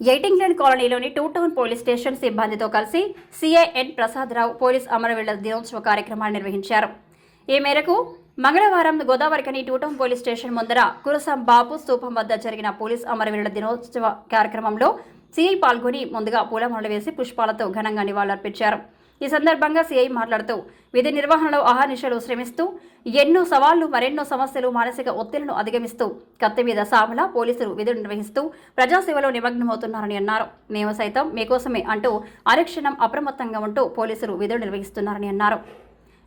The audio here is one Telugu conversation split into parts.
ఎయిటింగ్లాండ్ కాలనీలోని టూ టౌన్ పోలీస్ స్టేషన్ సిబ్బందితో కలిసి సిఐఎన్ ప్రసాదరావు పోలీస్ అమరవీళ్ళ దినోత్సవ కార్యక్రమాన్ని నిర్వహించారు. ఈ మేరకు మంగళవారం గోదావరికని టూ టౌన్ పోలీస్ స్టేషన్ ముందర కురసం బాపు స్థూపం వద్ద జరిగిన పోలీస్ అమరవీరుల దినోత్సవ కార్యక్రమంలో సిఐ పాల్గొని ముందుగా పూలమాలలు వేసి పుష్పాలతో ఘనంగా నివాళులర్పించారు. ఈ సందర్భంగా సీఐ మాట్లాడుతూ విధి నిర్వహణలో అహర్నిశలు శ్రమిస్తూ ఎన్నో సవాళ్ళు మరెన్నో సమస్యలు మానసిక ఒత్తిళ్ళను అధిగమిస్తూ కత్తి మీద సామల పోలీసులు విధులు నిర్వహిస్తూ ప్రజాసేవలో నిమగ్నమవుతున్నారని అన్నారు. మేము సైతం మీకోసమే అంటూ అనుక్షణం అప్రమత్తంగా ఉంటూ పోలీసులు విధులు నిర్వహిస్తున్నారని అన్నారు.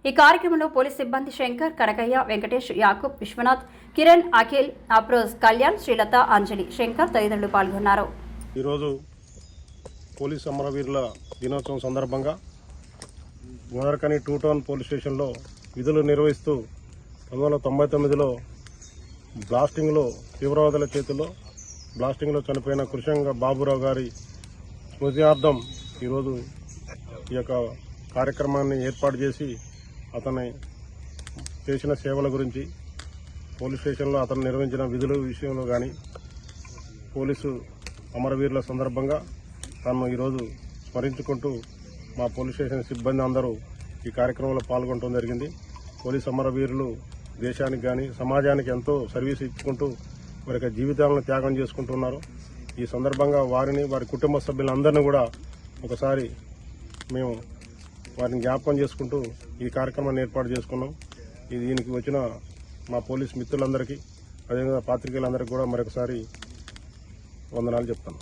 ఈ కార్యక్రమంలో పోలీస్ సిబ్బంది శంకర్ కనకయ్య వెంకటేష్ యాకూబ్ విశ్వనాథ్ కిరణ్ అఖిల్ అప్రోజ్ కళ్యాణ్ శ్రీలత అంజలి శంకర్ తదితరులు పాల్గొన్నారు. ఈరోజు పోలీస్ అమరవీరుల దినోత్సవం సందర్భంగా గోదరకని టూ టౌన్ పోలీస్ స్టేషన్లో విధులు నిర్వహిస్తూ పంతొమ్మిది వందల తొంభై తొమ్మిదిలో బ్లాస్టింగ్లో తీవ్రవాదుల చేతిలో బ్లాస్టింగ్లో చనిపోయిన కృషంగ బాబురావు గారి స్మృత్యార్థం ఈరోజు ఈ యొక్క కార్యక్రమాన్ని ఏర్పాటు చేసి అతని చేసిన సేవల గురించి పోలీస్ స్టేషన్లో అతను నిర్వహించిన విధుల విషయంలో కానీ పోలీసు అమరవీరుల సందర్భంగా తను ఈరోజు స్మరించుకుంటూ మా పోలీస్ స్టేషన్ సిబ్బంది అందరూ ఈ కార్యక్రమంలో పాల్గొనడం జరిగింది. పోలీస్ అమరవీరులు దేశానికి కానీ సమాజానికి ఎంతో సర్వీస్ ఇచ్చుకుంటూ వారి యొక్క జీవితాలను త్యాగం చేసుకుంటున్నారు. ఈ సందర్భంగా వారిని వారి కుటుంబ సభ్యులందరినీ కూడా ఒకసారి మేము వారిని జ్ఞాపకం చేసుకుంటూ ఈ కార్యక్రమాన్ని ఏర్పాటు చేసుకున్నాం. ఇది దీనికి వచ్చిన మా పోలీస్ మిత్రులందరికీ అదేవిధంగా పాత్రికేయులందరికీ కూడా మరొకసారి వందనాలు చెప్తాను